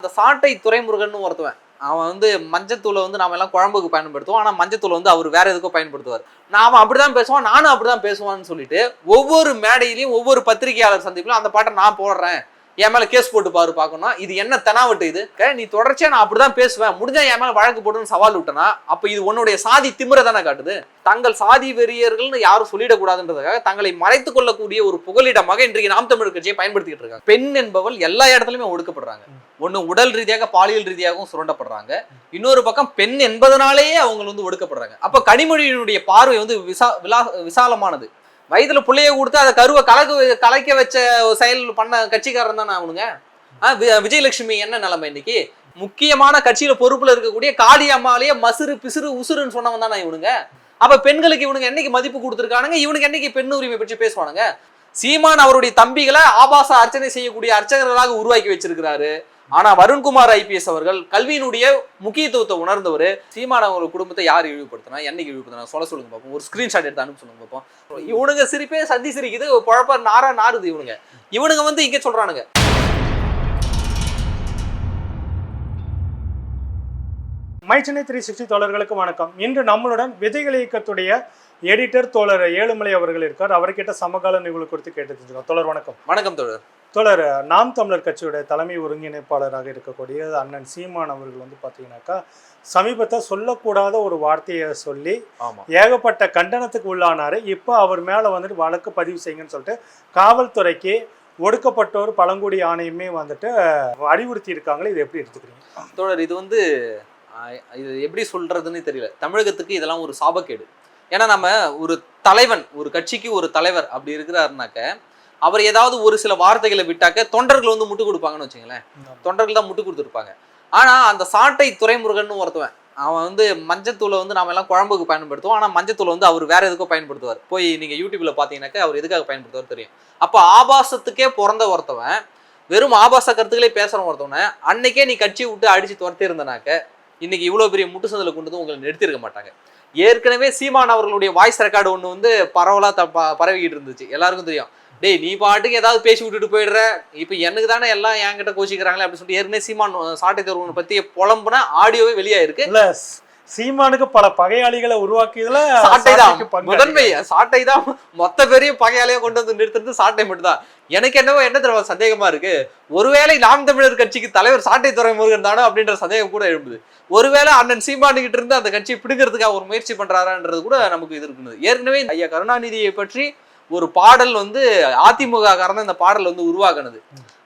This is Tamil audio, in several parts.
அந்த சாட்டை துறைமுருகன் ஒருத்தவன் அவன் வந்து மஞ்சத்தூளை வந்து நாம எல்லாம் குழம்புக்கு பயன்படுத்துவோம். ஆனால் மஞ்சத்தூளை வந்து அவர் வேற எதுக்கோ பயன்படுத்துவார். நான் அவன் அப்படிதான் பேசுவான் நானும் அப்படிதான் பேசுவான்னு சொல்லிட்டு ஒவ்வொரு மேடையிலையும் ஒவ்வொரு பத்திரிகையாளர் சந்திப்பிலும் அந்த பாட்டை நான் போடுறேன். என் மேல கேஸ் போட்டு பாரு பார்க்கணும் இது என்ன தெனாவட்டு இது? நீ தொடர்ச்சியா நான் அப்படிதான் பேசுவேன். முடிஞ்சா என் மேல வழக்கு போட்டுன்னு சவால் விட்டனா? அப்ப இது உன்னுடைய சாதி திமிரை தானே காட்டுது? தங்கள் சாதி வெறியர்கள்னு யாரும் சொல்லிடக்கூடாதுன்றதுக்காக தங்களை மறைத்துக் கொள்ளக்கூடிய ஒரு புகலிடமாக இன்றைக்கு நாம் தமிழர் கட்சியை பயன்படுத்திக்கிட்டு இருக்காங்க. பெண் என்பவள் எல்லா இடத்துலயுமே ஒடுக்கப்படுறாங்க. ஒண்ணு உடல் ரீதியாக பாலியல் ரீதியாகவும் சுரண்டப்படுறாங்க. இன்னொரு பக்கம் பெண் என்பதனாலேயே அவங்க வந்து ஒடுக்கப்படுறாங்க. அப்ப கனிமொழியினுடைய பார்வை வந்து விசா விலா விசாலமானது. வயதுல பிள்ளைய கொடுத்து அதை கருவை கலக்க கலைக்க வச்ச செயல் பண்ண கட்சிக்காரன் தானே அவனுங்க? விஜயலட்சுமி என்ன நிலைமை இன்னைக்கு? முக்கியமான கட்சியில பொறுப்புல இருக்கக்கூடிய காளி அம்மாலேயே மசுறு பிசுறு உசுறுன்னு சொன்னவன் தானே இவனுங்க. அப்ப பெண்களுக்கு இவனுங்க என்னைக்கு மதிப்பு கொடுத்துருக்கானுங்க? இவனுக்கு என்னைக்கு பெண் உரிமை பற்றி பேசுவானுங்க? சீமான் அவருடைய தம்பிகளை ஆபாச அர்ச்சனை செய்யக்கூடிய அர்ச்சகர்களாக உருவாக்கி வச்சிருக்கிறாரு. ஆனா வருண்குமார் ஐபிஎஸ் அவர்கள் கல்வியினுடைய முக்கியத்துவத்தை உணர்ந்தவர். சீமான் அவங்க குடும்பத்தை யார் இழிவுபடுத்தினா? என்னைக்கு இழிவுபடுத்தினா? சொல்ல சொல்லுங்க பார்ப்போம் ஒரு ஸ்கிரீன்ஷாட் எடுத்து அனுப்ப சொல்லுங்க பார்ப்போம் இவனுங்க சிரிப்பே சந்தி சிரிக்குது. குழப்ப நாரா நாறுது இவனுங்க. இவனுங்க வந்து இங்க சொல்றானுங்க. மை சென்னை த்ரீ சிக்ஸ்டி தோழர்களுக்கு வணக்கம். இன்று நம்மளுடன் விதைகள் இயக்கத்துடைய எடிட்டர் தோழர் ஏழுமலை அவர்கள் இருக்கார். அவர்கிட்ட சமகால நிகழ்வு குறித்து கேட்டு தோழர் வணக்கம். வணக்கம் தோழர். தோழர் நாம் தமிழர் கட்சியுடைய தலைமை ஒருங்கிணைப்பாளராக இருக்கக்கூடிய அண்ணன் சீமான் அவர்கள் வந்து பார்த்தீங்கன்னாக்கா சமீபத்தை சொல்லக்கூடாத ஒரு வார்த்தையை சொல்லி ஏகப்பட்ட கண்டனத்துக்கு உள்ளானாரு. இப்போ அவர் மேலே வந்துட்டு வழக்கு பதிவு செய்யுங்கன்னு சொல்லிட்டு காவல்துறைக்கு ஒடுக்கப்பட்டோர் பழங்குடி ஆணையமே வந்துட்டு அறிவுறுத்தி இருக்காங்களே இது எப்படி எடுத்துக்கிறீங்க? தோழர் இது வந்து இது எப்படி சொல்றதுன்னு தெரியல. தமிழகத்துக்கு இதெல்லாம் ஒரு சாபக்கேடு. ஏன்னா நம்ம ஒரு தலைவன் ஒரு கட்சிக்கு ஒரு தலைவர் அப்படி இருக்கிறாருனாக்க அவர் ஏதாவது ஒரு சில வார்த்தைகளை விட்டாக்க தொண்டர்கள் வந்து முட்டு கொடுப்பாங்கன்னு வச்சுங்களேன். தொண்டர்கள் தான் முட்டு கொடுத்துருப்பாங்க. ஆனா அந்த சாட்டை துரைமுருகன் ஒருத்தவன் அவன் வந்து மஞ்சத்தூளை வந்து நாம எல்லாம் குழம்புக்கு பயன்படுத்துவோம். ஆனா மஞ்சத்தூளை வந்து அவர் வேற எதுக்கோ பயன்படுத்துவார். போய் நீங்க யூடியூப்ல பாத்தீங்கன்னாக்க அவர் எதுக்காக பயன்படுத்துவார் தெரியும். அப்போ ஆபாசத்துக்கே பிறந்த ஒருத்தவன் வெறும் ஆபாச கருத்துக்களே பேசுற ஒருத்தவனை அன்னைக்கே நீ கட்சி விட்டு அடிச்சு துரத்தி இருந்தனாக்க இன்னைக்கு இவ்வளவு பெரிய முட்டு சந்தில கொண்டு வந்து உங்களை நிறுத்திருக்க மாட்டாங்க. ஏற்கனவே சீமான் அவர்களுடைய வாய்ஸ் ரெக்கார்டு ஒன்று வந்து பரவலா த ப- பரவிக்கிட்டு இருந்துச்சு. எல்லாருக்கும் தெரியும். டேய் நீ பாட்டுக்கு ஏதாவது பேசி விட்டுட்டு போயிடுற. இப்போ எனக்கு தானே எல்லாம் என்கிட்ட கோச்சிக்கிறாங்களே அப்படின்னு சொல்லிட்டு ஏற்கனவே சீமான் சாட்டை தேர்வு பத்தி புலம்புன ஆடியோவே வெளியாயிருக்கு. இல்ல சீமானுக்கு பல பகையாளிகளை உருவாக்கியதுல சாட்டை தான். முதன்மை சாட்டை தான். மொத்த பேரையும் பகையாலையும் கொண்டு வந்து நிறுத்துறது சாட்டை மட்டும்தான். எனக்கு என்னவோ என்ன தெரியுமா சந்தேகமா இருக்கு? ஒருவேளை நாம் தமிழர் கட்சிக்கு தலைவர் சாட்டை துறைமுருகன் தானோ அப்படின்ற சந்தேகம் கூட எழும்புது. ஒருவேளை அண்ணன் சீமானுகிட்ட இருந்து அந்த கட்சியை பிடுங்கிறதுக்காக ஒரு முயற்சி பண்றாரான்றது கூட நமக்கு இது இருக்குது ஏற்கனவே ஐயா கருணாநிதியை பற்றி ஒரு பாடல் வந்து அதிமுக காரணம் இந்த பாடல் வந்து உருவாக்குனது.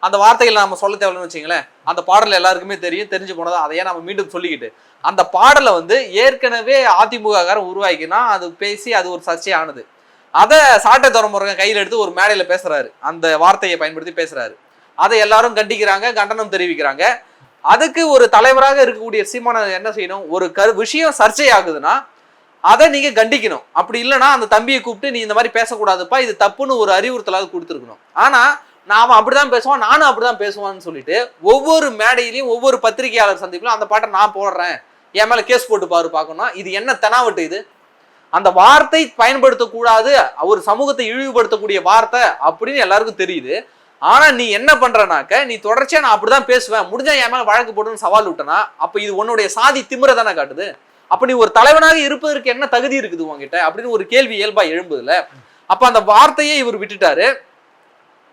அந்த வார்த்தைகள் நம்ம சொல்ல தேவைன்னு வச்சுங்களேன் அந்த பாடல் எல்லாருக்குமே தெரியும் தெரிஞ்சு போனதா அதையே நம்ம மீண்டும் சொல்லிக்கிட்டு. அந்த பாடலை வந்து ஏற்கனவே அதிமுக காரன் உருவாக்கினா அது பேசி அது ஒரு சர்ச்சையானது அதை சாட்டை துறமுருகன் கையில் எடுத்து ஒரு மேடையில் பேசுறாரு. அந்த வார்த்தையை பயன்படுத்தி பேசுறாரு. அதை எல்லாரும் கண்டிக்கிறாங்க கண்டனம் தெரிவிக்கிறாங்க. அதுக்கு ஒரு தலைவராக இருக்கக்கூடிய சீமான என்ன செய்யணும்? ஒரு கரு விஷயம் சர்ச்சை ஆகுதுன்னா அதை நீங்கள் கண்டிக்கணும். அப்படி இல்லைன்னா அந்த தம்பியை கூப்பிட்டு நீ இந்த மாதிரி பேசக்கூடாதுப்பா இது தப்புன்னு ஒரு அறிவுறுத்தலாவது கொடுத்துருக்கணும். ஆனால் நான் அவன் அப்படிதான் பேசுவான் நானும் அப்படி தான் பேசுவான்னு சொல்லிட்டு ஒவ்வொரு மேடையிலையும் ஒவ்வொரு பத்திரிகையாளர் சந்திப்பிலும் அந்த பாட்டை நான் போடுறேன். என் மேலே கேஸ் போட்டு பாரு பார்க்கணும் இது என்ன தெனாவட்டு இது? அந்த வார்த்தை பயன்படுத்தக்கூடாது ஒரு சமூகத்தை இழிவுபடுத்தக்கூடிய வார்த்தை அப்படின்னு எல்லாருக்கும் தெரியுது. ஆனால் நீ என்ன பண்ணுறனாக்க நீ தொடர்ச்சியாக நான் அப்படி தான் பேசுவேன். முடிஞ்சால் என் மேலே வழக்கு போட்டுன்னு சவால் விட்டனா அப்போ இது உன்னுடைய சாதி திமிரை தானே காட்டுது? அப்ப நீ ஒரு தலைவனாக இருப்பதற்கு என்ன தகுதி இருக்குது உங்ககிட்ட அப்படின்னு ஒரு கேள்வி இயல்பா எழும்புதுல. அப்ப அந்த வார்த்தையை இவர் விட்டுட்டாரு.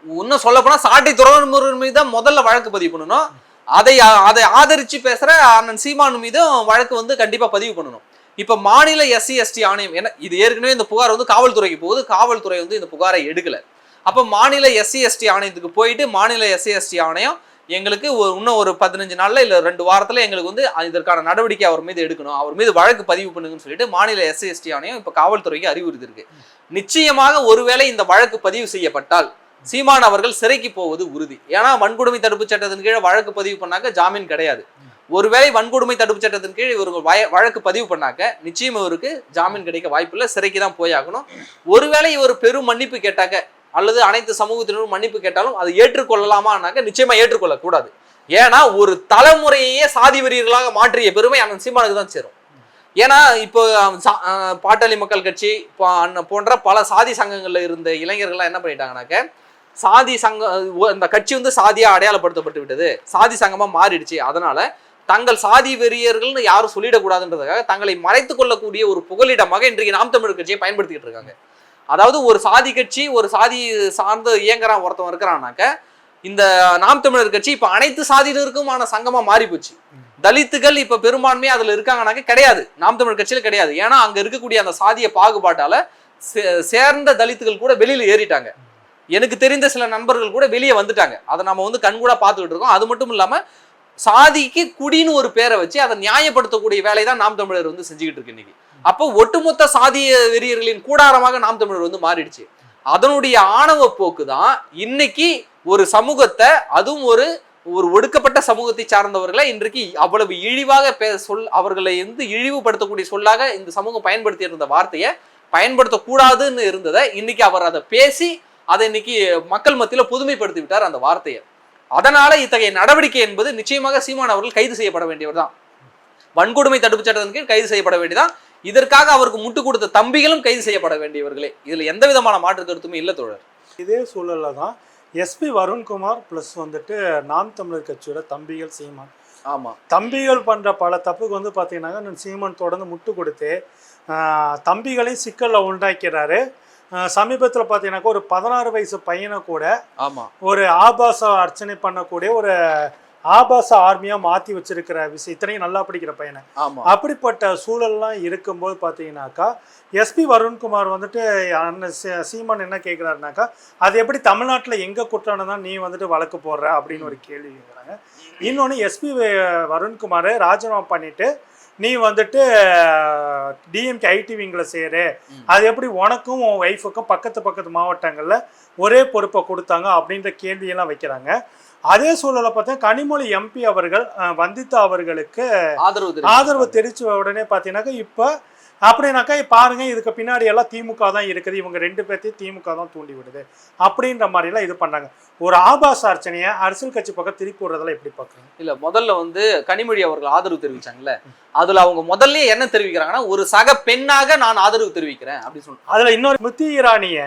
இன்னும் சொல்ல போனா சாட்டை துறவன்முருகன் மீது தான் முதல்ல வழக்கு பதிவு பண்ணணும். அதை அதை ஆதரிச்சு பேசுற அண்ணன் சீமான் மீதும் வழக்கு வந்து கண்டிப்பா பதிவு பண்ணணும். இப்ப மாநில எஸ்சி எஸ்டி ஆணையம் என்ன இது ஏற்கனவே இந்த புகார் வந்து காவல்துறைக்கு போகுது. காவல்துறை வந்து இந்த புகாரை எடுக்கல. அப்ப மாநில எஸ்சி எஸ்டி ஆணையத்துக்கு போயிட்டு மாநில எஸ்சி எஸ்டி ஆணையம் எங்களுக்கு ஒரு இன்னும் ஒரு பதினஞ்சு நாளில் இல்லை ரெண்டு வாரத்தில் எங்களுக்கு வந்து இதற்கான நடவடிக்கை அவர் மீது எடுக்கணும். அவர் மீது வழக்கு பதிவு பண்ணுங்கன்னு சொல்லிட்டு மாநில எஸ்சி எஸ்டி ஆணையம் இப்போ காவல்துறைக்கு அறிவுறுத்திருக்கு நிச்சயமாக ஒருவேளை இந்த வழக்கு பதிவு செய்யப்பட்டால் சீமான் அவர்கள் சிறைக்கு போவது உறுதி. ஏன்னா வன்கொடுமை தடுப்பு சட்டத்தின் கீழே வழக்கு பதிவு பண்ணாக்க ஜாமீன் கிடையாது. ஒருவேளை வன்கொடுமை தடுப்பு சட்டத்தின் கீழ் இவர்கள் வய- வழக்கு பதிவு பண்ணாக்க நிச்சயம் இவருக்கு ஜாமீன் கிடைக்க வாய்ப்பில்லை சிறைக்கு தான் போயாகணும் ஒருவேளை இவர் பெரும் மன்னிப்பு கேட்டாக்க அல்லது அனைத்து சமூகத்தினரும் மன்னிப்பு கேட்டாலும் அதை ஏற்றுக்கொள்ளலாமான்னாக்க நிச்சயமா ஏற்றுக்கொள்ளக்கூடாது. ஏன்னா ஒரு தலைமுறையே சாதி வெறியர்களாக மாற்றிய பெருமை அண்ணன் சீமானுக்கு தான் சேரும். ஏன்னா இப்போ சா- பாட்டாளி மக்கள் கட்சி போன்ற பல சாதி சங்கங்கள்ல இருந்த இளைஞர்கள்லாம் என்ன பண்ணிட்டாங்கனாக்க சாதி சங்கம் இந்த கட்சி வந்து சாதியா அடையாளப்படுத்தப்பட்டு விட்டது. சாதி சங்கமா மாறிடுச்சு. அதனால தங்கள் சாதி வெறியர்கள்னு யாரும் சொல்லிடக்கூடாதுன்றதுக்காக தங்களை மறைத்து கொள்ளக்கூடிய ஒரு புகலிடமாக இன்றைக்கு நாம் தமிழர் கட்சியை பயன்படுத்திக்கிட்டு இருக்காங்க. அதாவது ஒரு சாதி கட்சி ஒரு சாதி சார்ந்து இயங்குறான் ஒருத்தவன் இருக்கிறான்னாக்க இந்த நாம் தமிழர் கட்சி இப்ப அனைத்து சாதியினருக்குமான சங்கமா மாறி போச்சு. தலித்துகள் இப்ப பெரும்பான்மையா அதுல இருக்காங்கனாக்க கிடையாது. நாம் தமிழர் கட்சியில கிடையாது. ஏன்னா அங்க இருக்கக்கூடிய அந்த சாதிய பாகுபாட்டால சே- சேர்ந்த தலித்துகள் கூட வெளியில ஏறிட்டாங்க. எனக்கு தெரிந்த சில நண்பர்கள் கூட வெளியே வந்துட்டாங்க. அதை நம்ம வந்து கண்கூட பார்த்துக்கிட்டு இருக்கோம். அது மட்டும் இல்லாம சாதிக்கு குடின்னு ஒரு பேரை வச்சு அதை நியாயப்படுத்தக்கூடிய வேலையை தான் நாம் தமிழர் வந்து செஞ்சுக்கிட்டு இருக்கு இன்னைக்கு. அப்போ ஒட்டுமொத்த சாதிய வெறியர்களின் கூடாரமாக நாம் தமிழர் வந்து மாறிடுச்சு. அதனுடைய ஆணவ போக்கு தான் இன்னைக்கு ஒரு சமூகத்தை அதுவும் ஒரு ஒரு ஒடுக்கப்பட்ட சமூகத்தை சார்ந்தவர்களை இன்றைக்கு அவ்வளவு இழிவாக பே சொல் அவர்களை வந்து இழிவுபடுத்தக்கூடிய சொல்லாக இந்த சமூகம் பயன்படுத்தி இருந்த வார்த்தையை பயன்படுத்தக்கூடாதுன்னு இருந்ததை இன்னைக்கு அவர் அதை பேசி அதை இன்னைக்கு மக்கள் மத்தியில புதுமைப்படுத்தி விட்டார் அந்த வார்த்தையை. அதனால இத்தகைய நடவடிக்கை என்பது நிச்சயமாக சீமான் அவர்கள் கைது செய்யப்பட வேண்டியவர் தான். வன்கொடுமை தடுப்பு சட்டத்தின் கீழ் கைது செய்யப்பட வேண்டியதான் இதற்காக அவருக்கு முட்டு கொடுத்த தம்பிகளும் கைது செய்யப்பட வேண்டியவர்களே. இதுல எந்த விதமான மாற்று கருத்துமே இல்ல தோழர். இதே சூழல்ல தான் எஸ்பி வருண்குமார் ப்ளஸ் வந்துட்டு நாம் தமிழர் கட்சியோட தம்பிகள் சீமான். ஆமா. தம்பிகள் பண்ற பல தப்புக்கு வந்து பார்த்தீங்கன்னாக்கா நான் சீமான் தொடர்ந்து முட்டு கொடுத்து தம்பிகளையும் சிக்கல்ல உண்டாக்கிறாரு சமீபத்தில் பார்த்தீங்கன்னாக்கா ஒரு பதினாறு வயசு பையனை கூட ஆமா. ஒரு ஆபாச அர்ச்சனை பண்ணக்கூடிய ஒரு ஆபாச ஆர்மியாக மாற்றி வச்சிருக்கிற விஷயம் இத்தனையும் நல்லா படிக்கிற பையனை. அப்படிப்பட்ட சூழல்லாம் இருக்கும்போது பார்த்தீங்கன்னாக்கா எஸ்பி வருண்குமார் வந்துட்டு சீமான் என்ன கேட்குறாருனாக்கா அது எப்படி தமிழ்நாட்டில் எங்கே குற்றம் தான் நீ வந்துட்டு வழக்கு போடுற? அப்படின்னு ஒரு கேள்வி கேட்குறாங்க இன்னொன்று எஸ்பி வருண்குமார் ராஜினாமா பண்ணிட்டு நீ வந்துட்டு டிஎம்கே ஐடி விங்கில் சேரு. அது எப்படி உனக்கும் உன் ஒய்ஃபுக்கும் பக்கத்து பக்கத்து மாவட்டங்களில் ஒரே பொறுப்பை கொடுத்தாங்க? அப்படின்ற கேள்வியெல்லாம் வைக்கிறாங்க. அதே சூழலை பார்த்தா கனிமொழி எம்பி அவர்கள் அஹ், வந்திதா அவர்களுக்கு ஆதரவு. ஆதரவு தெரிவிச்ச உடனே பார்த்தீங்கன்னாக்கா இப்போ அப்படின்னாக்கா பாருங்க இதுக்கு பின்னாடி எல்லாம் திமுக தான் இருக்குது. இவங்க ரெண்டு பேர்த்தையும் திமுக தான் தூண்டி விடுது. அப்படின்ற மாதிரிலாம் இது பண்ணாங்க ஒரு ஆபாச அர்ச்சனையை அரசியல் கட்சி பக்கம் திருப்பி விடுறதெல்லாம் எப்படி பார்க்குறீங்க? இல்ல முதல்ல வந்து கனிமொழி அவர்கள் ஆதரவு தெரிவிச்சாங்கல்ல. அதுல அவங்க முதல்லயே என்ன தெரிவிக்கிறாங்கன்னா ஒரு சக பெண்ணாக நான் ஆதரவு தெரிவிக்கிறேன் அப்படின்னு சொல்றாங்க. அதுல இன்னொரு ஸ்மிருதி இரானிய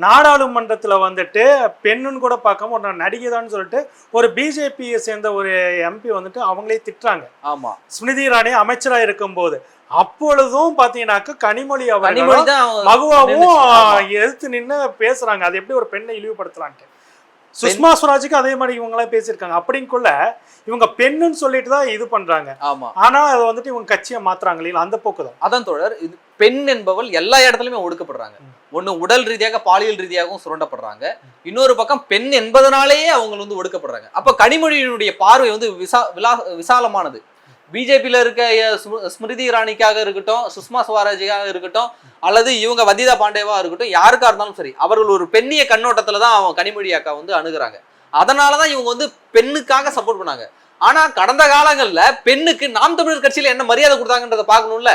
நாடாளுமன்றத்துல வந்துட்டு பெண்ணுன்னு கூட பார்க்காம ஒரு நடிகைதான்னு சொல்லிட்டு ஒரு பிஜேபியை சேர்ந்த ஒரு எம்பி வந்துட்டு அவங்களே திட்டுறாங்க. ஆமா. ஸ்மிருதி இரானி அமைச்சரா இருக்கும்போது. அப்பொழுதும் பாத்தீங்கன்னாக்கா கனிமொழி அவர்களும் மகுவாவும். எதிர்த்து நின்னு பேசுறாங்க. அது எப்படி ஒரு பெண்ணை இழிவுபடுத்தலான்ட்டு. சுஷ்மா ஸ்வராஜுக்கு அதே மாதிரி இவங்களாம் பேசியிருக்காங்க. அப்படிங்குள்ள இவங்க பெண்ணுன்னு சொல்லிட்டு தான் இது பண்றாங்க. ஆமா. ஆனா அதை வந்துட்டு இவங்க கட்சியை மாத்துறாங்க இல்லையா அந்த போக்கு தான். அதான் தோழர் இது பெண் என்பவள் எல்லா இடத்துலயுமே ஒடுக்கப்படுறாங்க. ஒண்ணு உடல் ரீதியாக பாலியல் ரீதியாகவும் சுரண்டப்படுறாங்க. இன்னொரு பக்கம் பெண் என்பதனாலேயே அவங்க வந்து ஒடுக்கப்படுறாங்க. அப்ப கனிமொழியினுடைய பார்வை வந்து விசா விலா விசாலமானது. பிஜேபியில் இருக்க ஸ்மு- ஸ்மிருதி இரானிக்காக இருக்கட்டும் சுஷ்மா ஸ்வராஜிக்காக இருக்கட்டும் அல்லது இவங்க வந்திதா பாண்டேவா இருக்கட்டும் யாருக்காக இருந்தாலும் சரி அவர்கள் ஒரு பெண்ணிய கண்ணோட்டத்தில் தான் அவன் கனிமொழி அக்கா வந்து அதனால் தான் இவங்க வந்து பெண்ணுக்காக சப்போர்ட் பண்ணாங்க. ஆனால் கடந்த காலங்களில் பெண்ணுக்கு நாம் தமிழர் கட்சியில் என்ன மரியாதை கொடுத்தாங்கன்றதை பார்க்கணும்ல?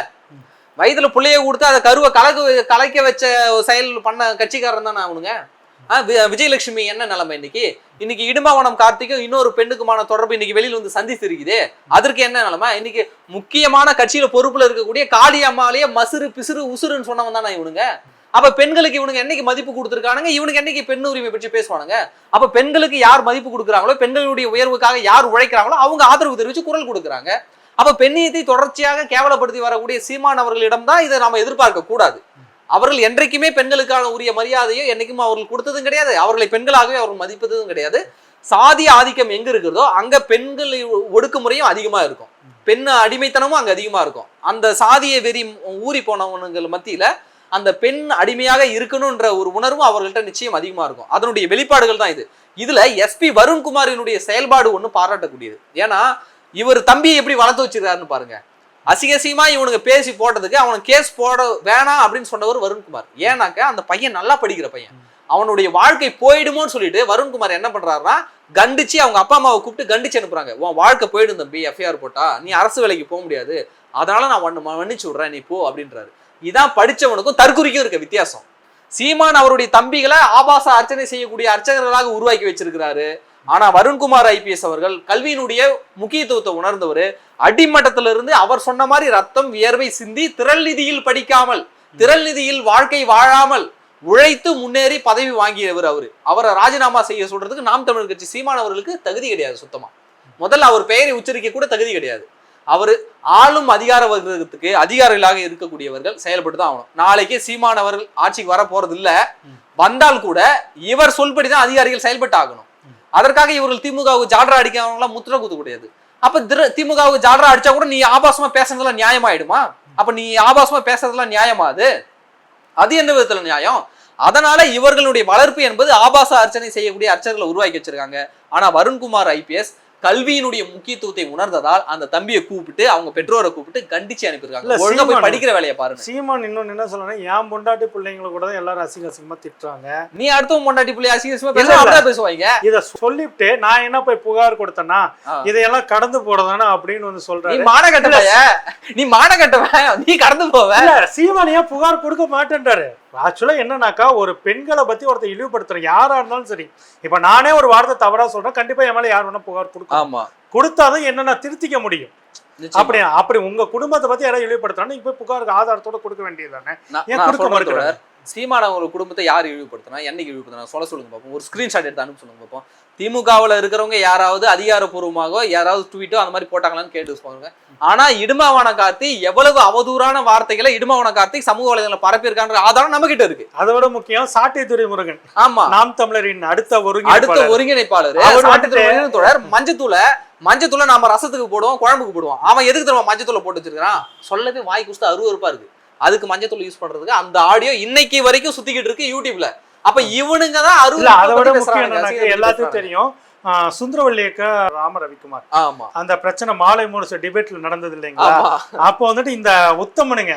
வயதில் பிள்ளைய கொடுத்து அதை கருவை கலக்கு கலைக்க வச்ச ஒரு செயல் பண்ண கட்சிக்காரன் தானே அவனுங்க? விஜயலட்சுமி என்ன நிலைமை இன்னைக்கு? இன்னைக்கு இடும்பாவனம் கார்த்திக்கும் இன்னொரு பெண்ணுக்குமான தொடர்பு இன்னைக்கு வெளியில வந்து சந்தித்து இருக்குது அதற்கு என்ன நிலைமை? இன்னைக்கு முக்கியமான கட்சியில பொறுப்புல இருக்கக்கூடிய காளி அம்மாலேயே மசுறு பிசுறு உசுறுன்னு சொன்னவன் தானே இவனுங்க. அப்ப பெண்களுக்கு இவனுக்கு என்னைக்கு மதிப்பு கொடுத்துருக்கானுங்க? இவனுக்கு என்னைக்கு பெண் உரிமை பற்றி பேசுவானுங்க? அப்ப பெண்களுக்கு யார் மதிப்பு கொடுக்குறாங்களோ பெண்களுடைய உயர்வுக்காக யார் உழைக்கிறாங்களோ அவங்க ஆதரவு தெரிவிச்சு குரல் கொடுக்குறாங்க. அப்ப பெண்ணியத்தை தொடர்ச்சியாக கேவலப்படுத்தி வரக்கூடிய சீமான் அவர்களிடம் தான் இதை நாம எதிர்பார்க்க கூடாது. அவர்கள் என்றைக்குமே பெண்களுக்கான உரிய மரியாதையோ என்றைக்கும் அவர்கள் கொடுத்ததும் கிடையாது. அவர்களை பெண்களாகவே அவர்கள் மதிப்பதும் கிடையாது. சாதிய ஆதிக்கம் எங்க இருக்கிறதோ அங்க பெண்கள் ஒடுக்குமுறையும் அதிகமா இருக்கும். பெண் அடிமைத்தனமும் அங்க அதிகமா இருக்கும். அந்த சாதிய வெறி ஊறி போனவனுங்கள் மத்தியில அந்த பெண் அடிமையாக இருக்கணும்ன்ற ஒரு உணர்வும் அவர்கள்ட்ட நிச்சயம் அதிகமா இருக்கும். அதனுடைய வெளிப்பாடுகள் தான் இது. இதுல எஸ்பி வருண்குமாரினுடைய செயல்பாடு ஒன்று பாராட்டக்கூடியது. ஏன்னா இவர் தம்பியை எப்படி வளர்த்து வச்சிருக்காருன்னு பாருங்க. அசிங்கசியமா இவனுக்கு பேசி போட்டதுக்கு அவனுக்கு கேஸ் போட வேணாம் அப்படின்னு சொன்னவர் வருண்குமார். ஏன்னாக்க அந்த பையன் நல்லா படிக்கிற பையன். அவனுடைய வாழ்க்கை போயிடுமோன்னு சொல்லிட்டு வருண்குமார் என்ன பண்றாருன்னா கண்டிச்சு அவங்க அப்பா அம்மாவை கூப்பிட்டு கண்டிச்சு அனுப்புறாங்க. உன் வாழ்க்கை போயிடும் தம்பி எஃப்ஐஆர் போட்டா நீ அரசு வேலைக்கு போக முடியாது. அதனால நான் ஒன்று மன்னிச்சு விடுறேன் நீ போ அப்படின்றாரு. இதான் படிச்சவனுக்கும் தற்குறிக்கும் இருக்க வித்தியாசம். சீமான் அவருடைய தம்பிகளை ஆபாச அர்ச்சனை செய்யக்கூடிய அர்ச்சகர்களாக உருவாக்கி வச்சிருக்கிறாரு. ஆனா வருண்குமார் ஐபிஎஸ் அவர்கள் கல்வியினுடைய முக்கியத்துவத்தை உணர்ந்தவர். அடிமட்டத்திலிருந்து அவர் சொன்ன மாதிரி ரத்தம் வியர்வை சிந்தி திரள் நிதியில் படிக்காமல் திரள் நிதியில் வாழ்க்கை வாழாமல் உழைத்து முன்னேறி பதவி வாங்கியவர் அவரு. அவரை ராஜினாமா செய்ய சொல்றதுக்கு நாம் தமிழர் கட்சி சீமான் அவர்களுக்கு தகுதி கிடையாது சுத்தமா. முதல்ல அவர் பெயரை உச்சரிக்க கூட தகுதி கிடையாது. அவர் ஆளும் அதிகார வர்க்கத்துக்கு அதிகாரிகளாக இருக்கக்கூடியவர்கள் செயல்பட்டு தான் ஆகணும். நாளைக்கு சீமான் அவர்கள் ஆட்சிக்கு வர போறது இல்ல வந்தால் கூட இவர் சொல்படி தான் அதிகாரிகள் செயல்பட்டு ஆகணும் அதற்காக இவர்கள் திமுகவுக்கு ஜாடரா அடிக்கிறவங்களாம் முத்திர குத்து கூடாது அப்ப திரு- திமுகவுக்கு ஜாடரா அடிச்சா கூட நீ ஆபாசமா பேசுறதுலாம் நியாயமாயிடுமா? அப்ப நீ ஆபாசமா பேசுறதுலாம் நியாயமா அது? அது எந்த விதத்துல நியாயம்? அதனால இவர்களுடைய வளர்ப்பு என்பது ஆபாச அர்ச்சனை செய்யக்கூடிய அர்ச்சகர்களை உருவாக்கி வச்சிருக்காங்க. ஆனா வருண்குமார் ஐபிஎஸ் கல்வியினுடைய முக்கியத்துவத்தை உணர்ந்ததால் அந்த தம்பியை கூப்பிட்டு அவங்க பெற்றோரை கூப்பிட்டு கண்டிச்சு அனுப்பியிருக்காங்க. ஒழுங்கா போய் படிக்கிற வேலையை பாருங்க. சீமான் இன்னொன்னு என்ன சொல்லணும் என் பொண்டாட்டி பிள்ளைங்களை கூட எல்லாரும் அசிங்க அசிங்கமா திட்டுறாங்க. நீ அடுத்தவன் பொண்டாட்டி புள்ளி அசிங்கமா இல்ல. அப்படிதான் பேசுவாங்க. இத சொல்லிவிட்டு நான் என்ன போய் புகார் கொடுத்தேன்னா. இதையெல்லாம் கடந்து போறதானே அப்படின்னு வந்து நீ சொல்றாரு மான கட்டவைய நீ மான கட்டவ நீ கடந்து போவ. இல்ல சீமான் ஏன் புகார் கொடுக்க மாட்டேன்றாரு? ஆக்சுவலா என்னன்னாக்கா ஒரு பெண்களை பத்தி ஒருத்தர் இழிவுபடுத்துறேன். யாரா இருந்தாலும் சரி. இப்ப நானே ஒரு வார்த்தை தவறா சொல்றேன். கண்டிப்பா என் மேல யார் வேணா புகார் கொடுக்கும். ஆமா. கொடுத்தாதான் என்ன நான் திருத்திக்க முடியும். அப்படி அப்படி உங்க குடும்பத்தை பத்தி யாராவது இழிவுபடுத்துறாங்க போய் புகாருக்கு ஆதாரத்தோட கொடுக்க வேண்டியதுதானே? நான் ஏன் கொடுக்க மறுக்கிறாரு? சீமான் அவங்க குடும்பத்தை யார் இழிவுபடுத்தினா என்னைக்கு இழிவுபடுத்தினா சொல்ல சொல்லுங்க பார்ப்போம் ஒரு ஸ்கிரீன்ஷாட் எடுத்து அனுப்ப சொல்லுங்க பார்ப்போம் திமுகவுல இருக்கிறவங்க யாராவது அதிகாரப்பூர்வமாக யாராவது ட்வீட்டோ அந்த மாதிரி போட்டாங்களான்னு கேட்டு பாருங்க. ஆனா இடுமாவான கார்த்தி எவ்வளவு அவதூறான வார்த்தைகளை இடுமாவான கார்த்தி சமூக வலைதளங்களை பரப்பியிருக்கான்ற ஆதாரம் நம்ம கிட்ட இருக்கு. அதை விட முக்கியம் சாட்டை துரைமுருகன் ஆமா. நாம் தமிழரின் அடுத்த அடுத்த ஒருங்கிணைப்பாளர். ஒருங்கிணைப்பாளர் மஞ்சத்தூளை மஞ்சத்தூளை நாம ரசத்துக்கு போடுவோம் குழம்புக்கு போடுவோம். அவன் எதுக்கு தெரியுமா மஞ்சத்தூளை போட்டு வச்சிருக்கான் சொல்லவே வாய் குஸ்து அருவருப்பா இருக்கு. அதுக்கு மஞ்சத்தூள் யூஸ் பண்றதுக்கு அந்த ஆடியோ இன்னைக்கு வரைக்கும் சுத்திக்கிட்டு இருக்கு யூடியூப்ல அப்ப இவனுங்க தான் இல்ல அதை விட முக்கியம் எல்லாத்துக்கும். தெரியும். ஆஹ் சுந்தரவல்லி அக்கா ராம ரவிக்குமார் ஆமா. அந்த பிரச்சனை மாலை மூணு டிபேட்ல நடந்தது இல்லைங்களா? அப்போ வந்துட்டு இந்த உத்தமனுங்க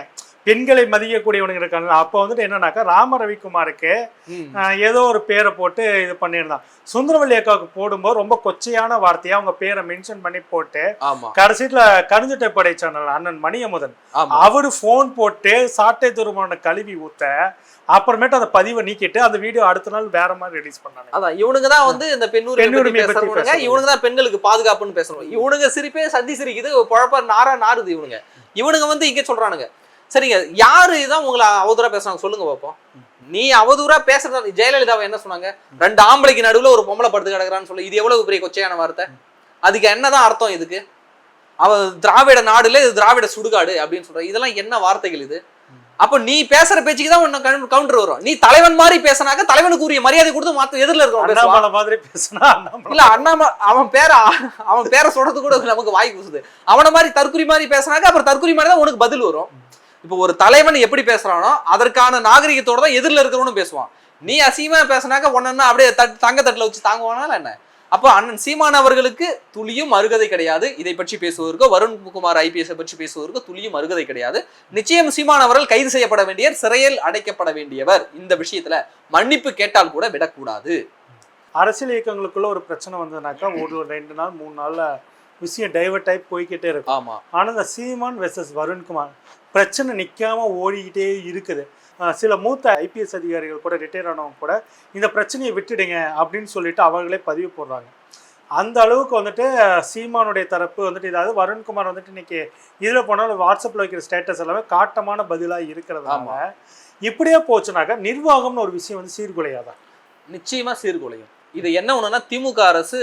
பெண்களை மதிக்கக்கூடியவனுங்க இருக்காங்க. அப்போ வந்துட்டு என்னன்னாக்கா ராம ரவிக்குமாருக்கு ஏதோ ஒரு பேரை போட்டு இது பண்ணியிருந்தான். சுந்தரவல்லி அக்காவுக்கு போடும்போது ரொம்ப கொச்சையான வார்த்தையா அவங்க பேரை மென்ஷன் பண்ணி போட்டு கடைசியில கருஞ்சிட்டை படை சேனல் அண்ணன் மணியமுதன். அவரு ஃபோன் போட்டு சாட்டை துருமான கழுவி ஊத்த அப்புறமேட்டு அந்த பதிவை நீக்கிட்டு அந்த வீடியோ அடுத்த நாள் வேற மாதிரி ரிலீஸ் பண்ணாங்க அதான் இவனுங்க தான் வந்து இந்த பெண்ணுரிமை பேசுறவங்க. இவனுங்க தான் பெண்களுக்கு பாதுகாப்புன்னு பேசுறவங்க இவனுங்க சிரிப்பே சந்தி சிரிக்குது குழப்ப நாரா நாறுது இவனுங்க. இவனுங்க வந்து இங்க சொல்றானுங்க சரிங்க யாரு தான் உங்களை அவதூறா பேசுறாங்க சொல்லுங்க பாப்போம். நீ அவதூறா பேசுறது ஜெயலலிதாவை என்ன சொன்னாங்க? ரெண்டு ஆம்பளைக்கு நடுவுல ஒரு பொம்பளை படுத்து கிடக்குறான்னு சொல்லி இது எவ்வளவு பெரிய கொச்சையான வார்த்தை? அதுக்கு என்னதான் அர்த்தம் இதுக்கு? அவ திராவிட நாடுல இது திராவிட சுடுகாடு அப்படின்னு சொல்ற இதெல்லாம் என்ன வார்த்தைகள் இது? அப்ப நீ பேசுற பேச்சுக்கு தான் உன்னை கவுண்டர் வரும். நீ தலைவன் மாதிரி பேசினாக்க தலைவனுக்கு உரிய மரியாதை கொடுத்து மாத்த எதிரில் பேசுவான் அண்ணாமலை மாதிரி பேசினா இல்ல அண்ணாம அவன் பேர அவன் பேரை சொல்றது கூட நமக்கு வாய் கூசுது அவன மாதிரி தற்குறி மாதிரி பேசுனாக்க அப்புறம் தற்குறி மாதிரி தான் உனக்கு பதில் வரும். இப்போ ஒரு தலைவன் எப்படி பேசுறானோ அதற்கான நாகரிகத்தோட தான் எதிரில் இருக்கிறவனும் பேசுவான். நீ அசிங்கமா பேசுனாக்க ஒன்னு அப்படியே தட் தங்க தட்டுல வச்சு தாங்குவானா என்ன? அப்போ அண்ணன் சீமான் அவர்களுக்கு துளியும் அருகதை கிடையாது. இதை பற்றி பேசுவதற்கோ வருண்குமார் ஐபிஎஸ் பற்றி பேசுவதற்கோ துளியும் அருகதை கிடையாது. நிச்சயம் சீமான் அவர்கள் கைது செய்யப்பட வேண்டிய சிறையில் அடைக்கப்பட வேண்டியவர். இந்த விஷயத்துல மன்னிப்பு கேட்டால் கூட விடக்கூடாது. அரசியல் இயக்கங்களுக்குள்ள ஒரு பிரச்சனை வந்ததுனாக்கா ஒரு ரெண்டு நாள் மூணு நாள்ல விஷயம் டைவர்ட் ஆகி போய்க்கிட்டே இருக்கும். ஆமா. ஆனா இந்த சீமான் வெர்சஸ் வருண்குமார் பிரச்சனை நிக்காம ஓடிக்கிட்டே இருக்குது. சில மூத்த ஐபிஎஸ் அதிகாரிகள் கூட ரிட்டையர் ஆனவங்க கூட இந்த பிரச்சனையை விட்டுடுங்க அப்படின்னு சொல்லிட்டு அவங்களே பதிவு போடுறாங்க. அந்த அளவுக்கு வந்துட்டு சீமானுடைய தரப்பு வந்துட்டு இதாவது வருண்குமார் வந்துட்டு இன்னைக்கு இதுல போனாலும் வாட்ஸ்அப்ல வைக்கிற ஸ்டேட்டஸ் எல்லாமே காட்டமான பதிலா இருக்கிறதால ஆமா. இப்படியே போச்சுனாக்கா நிர்வாகம்னு ஒரு விஷயம் வந்து சீர்குலையாதான் நிச்சயமா சீர்குலையும். இது என்ன ஒண்ணுன்னா திமுக அரசு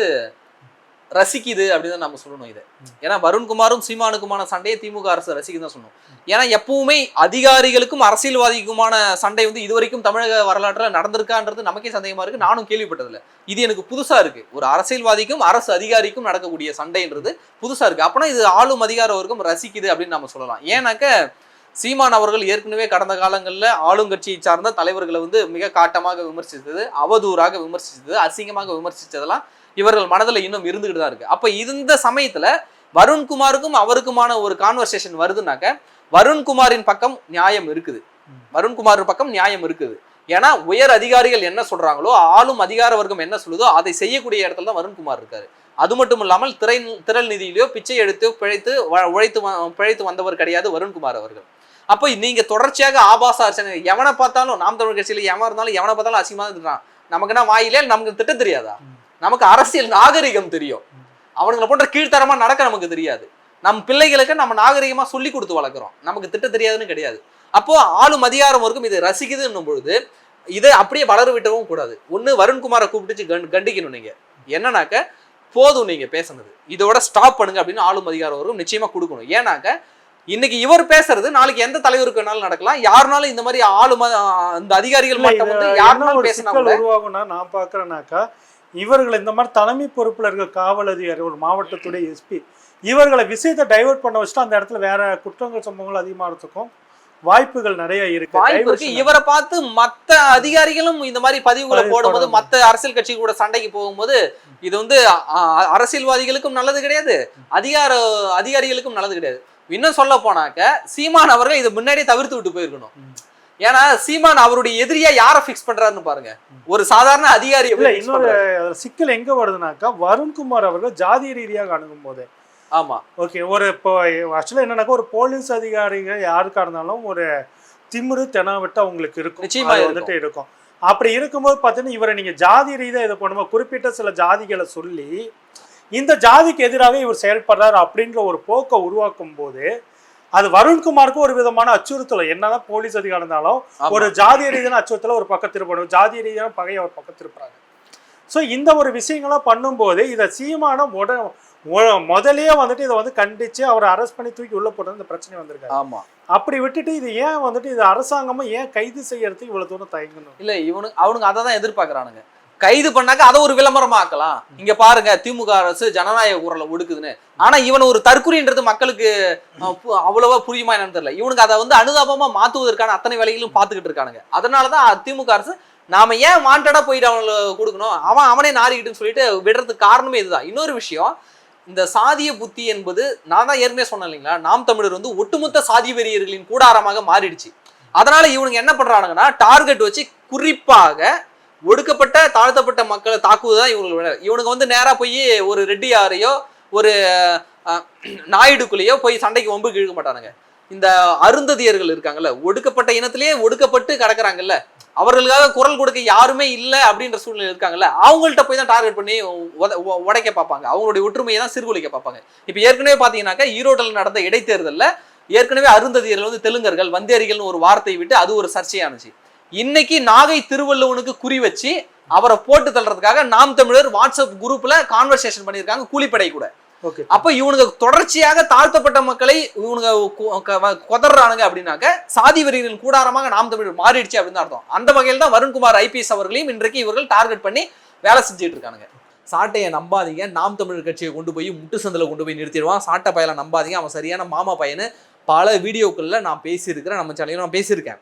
ரசிக்குது அப்படின்னு தான் நம்ம சொல்லணும் இதை. ஏன்னா வருண்குமாரும் சீமானுக்குமான சண்டையை திமுக அரசு ரசிக்குது தான் சொல்லணும். ஏன்னா எப்பவுமே அதிகாரிகளுக்கும் அரசியல்வாதிக்குமான சண்டை வந்து இதுவரைக்கும் தமிழக வரலாற்றில் நடந்திருக்கான்றது நமக்கே சந்தேகமா இருக்கு. நானும் கேள்விப்பட்டதில்ல. இது எனக்கு புதுசா இருக்கு. ஒரு அரசியல்வாதிக்கும் அரசு அதிகாரிக்கும் நடக்கக்கூடிய சண்டைன்றது புதுசா இருக்கு. அப்படின்னா இது ஆளும் அதிகார வர்க்கம் ரசிக்குது அப்படின்னு நம்ம சொல்லலாம். ஏன்னாக்க சீமான் அவர்கள் ஏற்கனவே கடந்த காலங்களில் ஆளுங்கட்சியை சார்ந்த தலைவர்களை வந்து மிக காட்டமாக விமர்சித்தது அவதூறாக விமர்சித்தது அசிங்கமாக விமர்சித்ததெல்லாம் இவர்கள் மனதில் இன்னும் இருந்துகிட்டு தான் இருக்கு. அப்போ இந்த சமயத்தில் வருண்குமாருக்கும் அவருக்குமான ஒரு கான்வர்சேஷன் வருதுனாக்க வருண்குமாரின் பக்கம் நியாயம் இருக்குது. வருண்குமார் பக்கம் நியாயம் இருக்குது. ஏன்னா உயர் அதிகாரிகள் என்ன சொல்றாங்களோ ஆளும் அதிகார வர்க்கம் என்ன சொல்லுதோ அதை செய்யக்கூடிய இடத்துல தான் வருண்குமார் இருக்காரு. அது மட்டும் இல்லாமல் திரை திரள் நிதியிலையோ பிச்சை எடுத்து பிழைத்து வ- உழைத்து வ- பிழைத்து வந்தவர் கிடையாது வருண்குமார் அவர்கள். அப்போ நீங்க தொடர்ச்சியாக ஆபாச அர்ச்சனை எவனை பார்த்தாலும் நாம் தமிழ் கட்சியில எவன் இருந்தாலும் எவனை பார்த்தாலும் அசிங்கமாக இருக்கான் நமக்குன்னா வாயிலே நமக்கு திட்ட தெரியாதா? நமக்கு அரசியல் நாகரிகம் தெரியும். அவனுங்களை போன்ற கீழ்த்தரமா நடக்க நமக்கு தெரியாது. நம் பிள்ளைகளுக்கு நம்ம நாகரிகமா சொல்லி கொடுத்து வளர்க்குறோம். நமக்கு திட்ட தெரியாதுன்னு கிடையாது. அப்போ ஆளும் அதிகாரம் வரைக்கும் இதை ரசிக்குதுன்னும் பொழுது இதை அப்படியே வளர விட்டவும் கூடாது. ஒண்ணு வருண்குமாரை கூப்பிட்டு கண் கண்டிக்கணும் நீங்க. என்னன்னாக்க போதும் நீங்க பேசுனது. இதோட ஸ்டாப் பண்ணுங்க அப்படின்னு ஆளும் அதிகாரம் வரும் நிச்சயமா கொடுக்கணும். ஏன்னாக்க இன்னைக்கு இவர் பேசுறது நாளைக்கு எந்த தலைவருக்கு வேணாலும் நடக்கலாம். யாருனாலும் இந்த மாதிரி ஆளும் அந்த அதிகாரிகள் மட்டும் யாருனாலும் பேசினா உருவாகும்னா நான் பாக்குறேனாக்கா இவர்கள் இந்த மாதிரி தலைமை பொறுப்புல இருக்க காவல் அதிகாரி ஒரு மாவட்டத்துடைய எஸ்பி இவர்களை விஷயத்தை டைவர்ட் பண்ண வச்சுட்டு அந்த இடத்துல வேற குற்றங்கள் சம்பவங்கள் அதிகமாகிறதுக்கும் வாய்ப்புகள் நிறைய இருக்கு வாய்ப்பு இருக்கு. இவரை பார்த்து மத்த அதிகாரிகளும் இந்த மாதிரி பதிவுகளை பதிவு போடும்போது. மத்த அரசியல் கட்சி கூட சண்டைக்கு போகும்போது இது வந்து அரசியல்வாதிகளுக்கும் நல்லது கிடையாது அதிகார அதிகாரிகளுக்கும் நல்லது கிடையாது இன்னும் சொல்ல போனாக்க சீமான் அவர்கள் இதை முன்னாடியே தவிர்த்து விட்டு போயிருக்கணும். ஏன்னா சீமான் அவருடைய எதிரியா யாரை ஃபிக்ஸ் பண்றாருன்னு பாருங்க. ஒரு சாதாரண அதிகாரி இல்ல இன்னொரு சிக்கல் எங்க வருதுனாக்கா வருண்குமார் அவர்கள் ஜாதிய ரீதியாக அணுகும் போது ஆமா. ஓகே ஒரு இப்போ ஆக்சுவலாக என்னன்னாக்கா ஒரு போலீஸ் அதிகாரிகள் யாருக்கா இருந்தாலும் ஒரு திமிரு தெனாவட்டு அவங்களுக்கு இருக்கும். நிச்சயமா. வந்துட்டு இருக்கும். அப்படி இருக்கும்போது பார்த்தீங்கன்னா இவரை நீங்க ஜாதி ரீதியாக இதை பண்ணும்போது குறிப்பிட்ட சில ஜாதிகளை சொல்லி இந்த ஜாதிக்கு எதிராக இவர் செயல்படுறாரு அப்படின்ற ஒரு போக்கை உருவாக்கும் போது அது வருண்குமாருக்கு ஒரு விதமான அச்சுறுத்தல். என்னதான் போலீஸ் அதிகாரம் இருந்தாலும். ஒரு ஜாதிய ரீதியான அச்சுறுத்தல ஒரு பக்கம் திருப்பணும். ஜாதிய ரீதியான பகையை ஒரு பக்கம் திருப்புறாங்க. ஸோ இந்த ஒரு விஷயங்கள்லாம் பண்ணும்போது இதை சீமான உட உ- முதல்லயே வந்துட்டு இதை வந்து கண்டிச்சு அவரை அரெஸ்ட் பண்ணி தூக்கி உள்ள போட்டு இந்த பிரச்சனை வந்திருக்காரு. ஆமா. அப்படி விட்டுட்டு இது ஏன் வந்துட்டு இது அரசாங்கமும் ஏன் கைது செய்யறதுக்கு இவ்வளவு தூரம் தயங்கணும்? இல்ல இவனுக்கு அவனுங்க அதை தான் எதிர்பார்க்கறானுங்க. கைது பண்ணாக்க அதை ஒரு விளம்பரமா ஆக்கலாம் இங்க பாருங்க திமுக அரசு ஜனநாயக குரலை ஒடுக்குதுன்னு. ஆனா இவன் ஒரு தற்கொலைன்றது மக்களுக்கு அவ்வளவா புரியுமா என்னன்னு தெரியல. இவனுக்கு அதை வந்து அனுதாபமா மாத்துவதற்கான அத்தனை வேலைகளும் பார்த்துக்கிட்டு இருக்கானுங்க. அதனாலதான் திமுக அரசு நாம ஏன் வாண்டடா போயிட்டு அவனுக்கு கொடுக்கணும்? அவன் அவனே நாரிக்கிட்டுன்னு சொல்லிட்டு விடுறதுக்கு காரணமே இதுதான். இன்னொரு விஷயம் இந்த சாதிய புத்தி என்பது நான் தான் ஏற்கனவே சொன்னேன் இல்லைங்களா? நாம் தமிழர் வந்து ஒட்டுமொத்த சாதி வெறியர்களின் கூடாரமாக மாறிடுச்சு. அதனால இவனுங்க என்ன பண்றானுங்கன்னா டார்கெட் வச்சு குறிப்பாக ஒடுக்கப்பட்ட தாழ்த்தப்பட்ட மக்களை தாக்குவதுதான் இவங்களுக்கு வேலை. இவனுங்க வந்து நேராக போய் ஒரு ரெட்டியாரையோ ஒரு நாயுடுக்குள்ளேயோ போய் சண்டைக்கு ஒம்பு இழுக்க மாட்டானுங்க. இந்த அருந்ததியர்கள் இருக்காங்கல்ல ஒடுக்கப்பட்ட இனத்திலேயே ஒடுக்கப்பட்டு கிடக்குறாங்கல்ல அவர்களுக்காக குரல் கொடுக்க யாருமே இல்லை அப்படின்ற சூழ்நிலை இருக்காங்கல்ல அவங்கள்ட்ட போய் தான் டார்கெட் பண்ணி உடைக்க பார்ப்பாங்க. அவங்களுடைய ஒற்றுமையை தான் சீர்குலைக்க பார்ப்பாங்க. இப்போ ஏற்கனவே பார்த்தீங்கன்னாக்கா ஈரோட்டில் நடந்த இடைத்தேர்தலில் ஏற்கனவே அருந்ததியர்கள் வந்து தெலுங்கர்கள் வந்தேரிகள்னு ஒரு வார்த்தை விட்டு அது ஒரு சர்ச்சையானுச்சு. இன்னைக்கு நாகை திருவள்ளுவனுக்கு குறி வச்சு அவரை போட்டு தள்ளுறதுக்காக நாம் தமிழர் வாட்ஸ்அப் குரூப்ல கான்வர்சேஷன் பண்ணியிருக்காங்க கூலிப்படை கூட. ஓகே. அப்ப இவனுங்க தொடர்ச்சியாக தாழ்த்தப்பட்ட மக்களை இவனுங்க கு- க- வ- கொதறானுங்க அப்படின்னாக்க சாதி வெறிகளின் கூடாரமாக நாம் தமிழர் மாறிடுச்சு அப்படின்னு அர்த்தம். அந்த வகையில் தான் வருண்குமார் ஐபிஎஸ் அவர்களையும் இன்றைக்கு இவர்கள் டார்கெட் பண்ணி வேலை செஞ்சுட்டு இருக்கானுங்க. சாட்டையை நம்பாதீங்க நாம் தமிழர் கட்சியை கொண்டு போய் முட்டு சந்தில கொண்டு போய் நிறுத்திடுவான். சாட்டை பயலை நம்பாதீங்க அவன் சரியான மாமா பையனு பல வீடியோக்கள்ல நான் பேசியிருக்கிறேன் நம்ம சேனலையும் நான் பேசியிருக்கேன்.